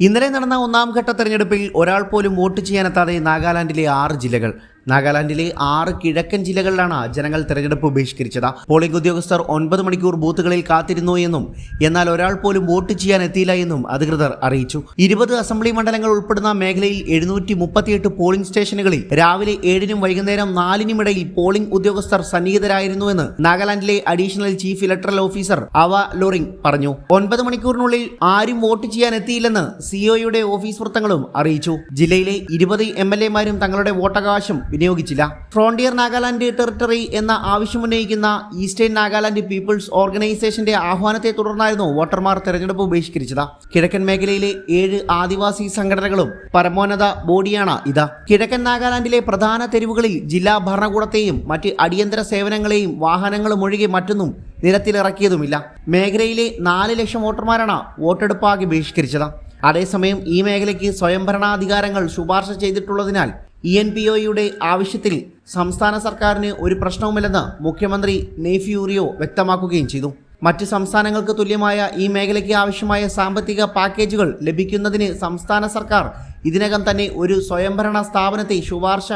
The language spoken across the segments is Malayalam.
ഇന്നലെ നടന്ന ഒന്നാം ഘട്ട തെരഞ്ഞെടുപ്പിൽ ഒരാൾ പോലും വോട്ട് ചെയ്യാനെത്താതെ നാഗാലാൻഡിലെ ആറ് ജില്ലകൾ നാഗാലാൻഡിലെ ആറ് കിഴക്കൻ ജില്ലകളിലാണ് ജനങ്ങൾ തെരഞ്ഞെടുപ്പ് ബഹിഷ്കരിച്ചത്. പോളിംഗ് ഉദ്യോഗസ്ഥർ ഒൻപത് മണിക്കൂർ ബൂത്തുകളിൽ കാത്തിരുന്നു എന്നും എന്നാൽ ഒരാൾ പോലും വോട്ട് ചെയ്യാൻ എത്തിയില്ല എന്നും അധികൃതർ അറിയിച്ചു. ഇരുപത് അസംബ്ലി മണ്ഡലങ്ങൾ ഉൾപ്പെടുന്ന മേഖലയിൽ എഴുന്നൂറ്റി മുപ്പത്തിയെട്ട് പോളിംഗ് സ്റ്റേഷനുകളിൽ രാവിലെ ഏഴിനും വൈകുന്നേരം നാലിനുമിടയിൽ പോളിംഗ് ഉദ്യോഗസ്ഥർ സന്നിഹിതരായിരുന്നുവെന്ന് നാഗാലാൻഡിലെ additional chief electoral officer Ava Loring പറഞ്ഞു. ഒൻപത് മണിക്കൂറിനുള്ളിൽ ആരും വോട്ട് ചെയ്യാൻ എത്തിയില്ലെന്ന് സിഒയുടെ ഓഫീസ് വൃത്തങ്ങളും അറിയിച്ചു. ജില്ലയിലെ ഇരുപത് എം എൽ എമാരും തങ്ങളുടെ വോട്ടവകാശം വിനിയോഗിച്ചില്ല. ഫ്രോണ്ടിയർ നാഗാലാൻഡ് ടെറിട്ടറി എന്ന ആവശ്യമുന്നയിക്കുന്ന ഈസ്റ്റേൺ നാഗാലാൻഡ് പീപ്പിൾസ് ഓർഗനൈസേഷന്റെ ആഹ്വാനത്തെ തുടർന്നായിരുന്നു വോട്ടർമാർ തെരഞ്ഞെടുപ്പ് ബഹിഷ്കരിച്ചത് കിഴക്കൻ മേഖലയിലെ ഏഴ് ആദിവാസി സംഘടനകളും പരമോന്നത ബോഡിയാണ് ഇത്. കിഴക്കൻ നാഗാലാൻഡിലെ പ്രധാന തെരുവുകളിൽ ജില്ലാ ഭരണകൂടത്തെയും മറ്റ് അടിയന്തര സേവനങ്ങളെയും വാഹനങ്ങളും ഒഴികെ മറ്റൊന്നും നിരത്തിലിറക്കിയതുമില്ല മേഖലയിലെ നാല് ലക്ഷം വോട്ടർമാരാണ് വോട്ടെടുപ്പാകെ ബഹിഷ്കരിച്ചത്. അതേസമയം ഈ മേഖലയ്ക്ക് സ്വയംഭരണാധികാരങ്ങൾ ശുപാർശ ചെയ്തിട്ടുള്ളതിനാൽ ഇ എൻ പി ഒയുടെ ആവശ്യത്തിൽ സംസ്ഥാന സർക്കാരിന് ഒരു പ്രശ്നവുമില്ലെന്ന് മുഖ്യമന്ത്രി നെയ്ഫ്യൂറിയോ വ്യക്തമാക്കുകയും ചെയ്തു. മറ്റ് സംസ്ഥാനങ്ങൾക്ക് തുല്യമായ ഈ മേഖലയ്ക്ക് ആവശ്യമായ സാമ്പത്തിക പാക്കേജുകൾ ലഭിക്കുന്നതിന് സംസ്ഥാന സർക്കാർ ഇതിനകം തന്നെ ഒരു സ്വയംഭരണ സ്ഥാപനത്തെ ശുപാർശ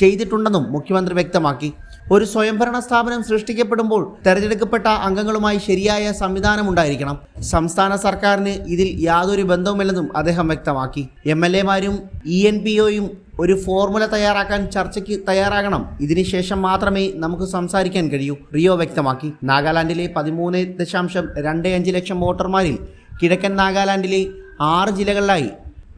ചെയ്തിട്ടുണ്ടെന്നും മുഖ്യമന്ത്രി വ്യക്തമാക്കി. ഒരു സ്വയംഭരണ സ്ഥാപനം സൃഷ്ടിക്കപ്പെടുമ്പോൾ തെരഞ്ഞെടുക്കപ്പെട്ട അംഗങ്ങളുമായി ശരിയായ സംവിധാനം ഉണ്ടായിരിക്കണം. സംസ്ഥാന സർക്കാരിന് ഇതിൽ യാതൊരു ബന്ധവുമില്ലെന്നും അദ്ദേഹം വ്യക്തമാക്കി. എം എൽ എമാരും ഇ എൻ പി ഒയും ഒരു ഫോർമുല തയ്യാറാക്കാൻ ചർച്ചയ്ക്ക് തയ്യാറാകണം. ഇതിനുശേഷം മാത്രമേ നമുക്ക് സംസാരിക്കാൻ കഴിയൂ റിയോ വ്യക്തമാക്കി. നാഗാലാൻഡിലെ പതിമൂന്ന് ദശാംശം രണ്ട് അഞ്ച് ലക്ഷം വോട്ടർമാരിൽ കിഴക്കൻ നാഗാലാൻഡിലെ ആറ് ജില്ലകളിലായി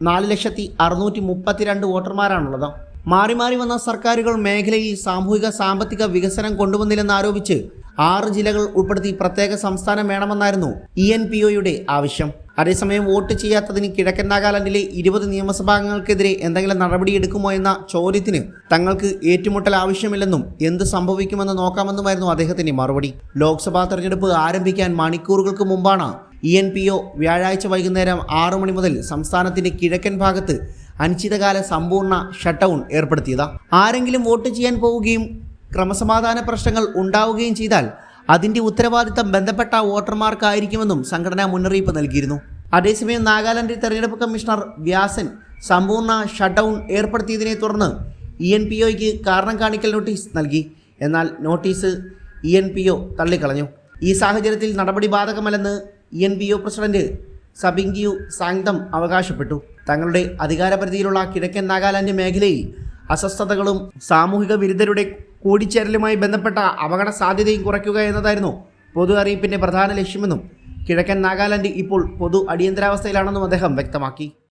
നാല് ലക്ഷത്തി അറുന്നൂറ്റി മുപ്പത്തിരണ്ട് വോട്ടർമാരാണുള്ളത്. മാറി മാറി വന്ന സർക്കാരുകൾ മേഖലയിൽ സാമൂഹിക സാമ്പത്തിക വികസനം കൊണ്ടുവന്നില്ലെന്ന് ആരോപിച്ച് ആറ് ജില്ലകൾ ഉൾപ്പെടുത്തി പ്രത്യേക സംസ്ഥാനം വേണമെന്നായിരുന്നു ഇ എൻ പി ഒയുടെ ആവശ്യം. അതേസമയം വോട്ട് ചെയ്യാത്തതിന് കിഴക്കൻ നാഗാലാൻഡിലെ ഇരുപത് നിയമസഭാംഗങ്ങൾക്കെതിരെ എന്തെങ്കിലും നടപടിയെടുക്കുമോ എന്ന ചോദ്യത്തിന് തങ്ങൾക്ക് ഏറ്റുമുട്ടൽ ആവശ്യമില്ലെന്നും എന്ത് സംഭവിക്കുമെന്ന് നോക്കാമെന്നുമായിരുന്നു അദ്ദേഹത്തിന്റെ മറുപടി. ലോക്സഭാ തെരഞ്ഞെടുപ്പ് ആരംഭിക്കാൻ മണിക്കൂറുകൾക്ക് മുമ്പാണ് ഇ എൻ പി ഒ വ്യാഴാഴ്ച വൈകുന്നേരം ആറു മണി മുതൽ സംസ്ഥാനത്തിന്റെ കിഴക്കൻ ഭാഗത്ത് അനിശ്ചിതകാല സമ്പൂർണ ഷട്ടൗൺ ഏർപ്പെടുത്തിയത്. ആരെങ്കിലും വോട്ട് ചെയ്യാൻ പോവുകയും ക്രമസമാധാന പ്രശ്നങ്ങൾ ഉണ്ടാവുകയും ചെയ്താൽ അതിന്റെ ഉത്തരവാദിത്തം ബന്ധപ്പെട്ട വോട്ടർമാർക്കായിരിക്കുമെന്നും സംഘടന മുന്നറിയിപ്പ് നൽകിയിരുന്നു. അതേസമയം നാഗാലാൻഡ് തെരഞ്ഞെടുപ്പ് കമ്മീഷണർ വ്യാസൻ സമ്പൂർണ ഷട്ടൗൺ ഏർപ്പെടുത്തിയതിനെ തുടർന്ന് ഇ എൻ പി ഒയ്ക്ക് കാരണം കാണിക്കൽ നോട്ടീസ് നൽകി. എന്നാൽ notice E N P O തള്ളിക്കളഞ്ഞു. ഈ സാഹചര്യത്തിൽ നടപടി ബാധകമല്ലെന്ന് E N B O president Sabingkiu Sangtam അവകാശപ്പെട്ടു. തങ്ങളുടെ അധികാരപരിധിയിലുള്ള കിഴക്കൻ നാഗാലാൻഡ് മേഖലയിൽ അസ്വസ്ഥതകളും സാമൂഹിക വിരുദ്ധരുടെ കൂടിച്ചേരലുമായി ബന്ധപ്പെട്ട അപകട സാധ്യതയും കുറയ്ക്കുക എന്നതായിരുന്നു പൊതു അറിയിപ്പിന്റെ പ്രധാന ലക്ഷ്യമെന്നും കിഴക്കൻ നാഗാലാൻഡ് ഇപ്പോൾ പൊതു അടിയന്തരാവസ്ഥയിലാണെന്നും അദ്ദേഹം വ്യക്തമാക്കി.